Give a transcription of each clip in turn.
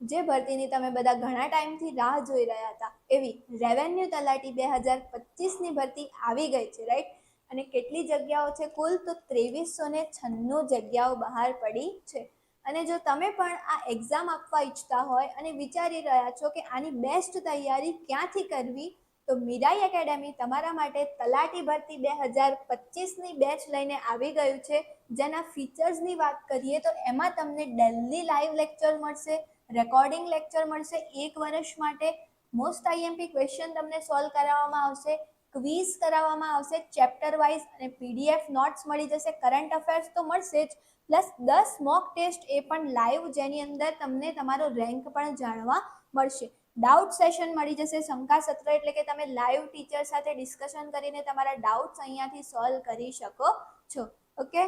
જે ભરતીની તમે બધા ઘણા ટાઈમથી રાહ જોઈ રહ્યા હતા, એવી રેવન્યુ તલાટી બે હજાર પચીસની ભરતી આવી ગઈ છે રાઈટ અને કેટલી જગ્યાઓ છે? કુલ તો ત્રેવીસો ને છન્નું જગ્યાઓ બહાર પડી છે. અને જો તમે પણ આ એક્ઝામ આપવા ઈચ્છતા હોય અને વિચારી રહ્યા છો કે આની બેસ્ટ તૈયારી ક્યાંથી કરવી તો મીરાઈ એકેડેમી તમારા માટે તલાટી ભરતી બે હજાર પચીસની બેચ લઈને આવી ગયું છે. જેના ફીચર્સની વાત કરીએ તો એમાં તમને ડેલી લાઈવ લેક્ચર મળશે, રેકોર્ડિંગ લેક્ચર મળશે એક વર્ષ માટે. મોસ્ટ આઈએમપી ક્વેશ્ચન તમને સોલ્વ કરાવવામાં આવશે, ક્વિઝ કરાવવામાં આવશે, ચેપ્ટર વાઇઝ અને પીડીએફ નોટ્સ મળી જશે. કરંટ અફેર્સ તો મળશે જ. પ્લસ દસ મોક ટેસ્ટ એ પણ લાઈવ જેની અંદર તમને તમારો રેન્ક પણ જાણવા મળશે. ડાઉટ સેશન મળી જશે શંકા સત્ર એટલે કે તમે લાઈવ ટીચર સાથે ડિસ્કશન કરીને તમારા ડાઉટ્સ અહીંયાથી સોલ્વ કરી શકો છો ઓકે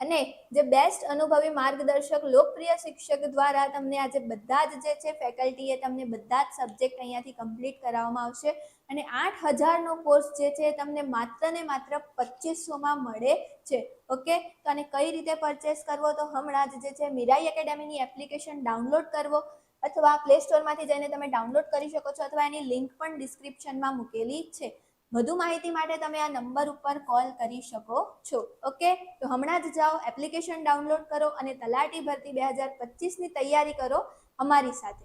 અને જે બેસ્ટ અનુભવી માર્ગદર્શક, લોકપ્રિય શિક્ષક દ્વારા તમને આજે બધા જ જે છે ફેકલ્ટીએ તમને બધા જ સબ્જેક્ટ અહીંયાથી કમ્પ્લીટ કરાવવામાં આવશે. અને આઠ હજારનો કોર્સ જે છે, તમને માત્ર ને માત્ર પચીસોમાં મળે છે ઓકે તો આને કઈ રીતે પરચેસ કરવો? તો હમણાં જ જે છે મીરાઈ એકેડેમીની એપ્લિકેશન ડાઉનલોડ કરવો. અથવા પ્લે સ્ટોરમાંથી જઈને તમે ડાઉનલોડ કરી શકો છો અથવા એની લિંક પણ ડિસ્ક્રિપ્શનમાં મૂકેલી છે. વધુ માહિતી માટે તમે આ નંબર ઉપર કોલ કરી શકો છો. ઓકે તો હમણાં જ જાઓ એપ્લિકેશન ડાઉનલોડ કરો અને તલાટી ભરતી બે હજાર પચીસની તૈયારી કરો અમારી સાથે.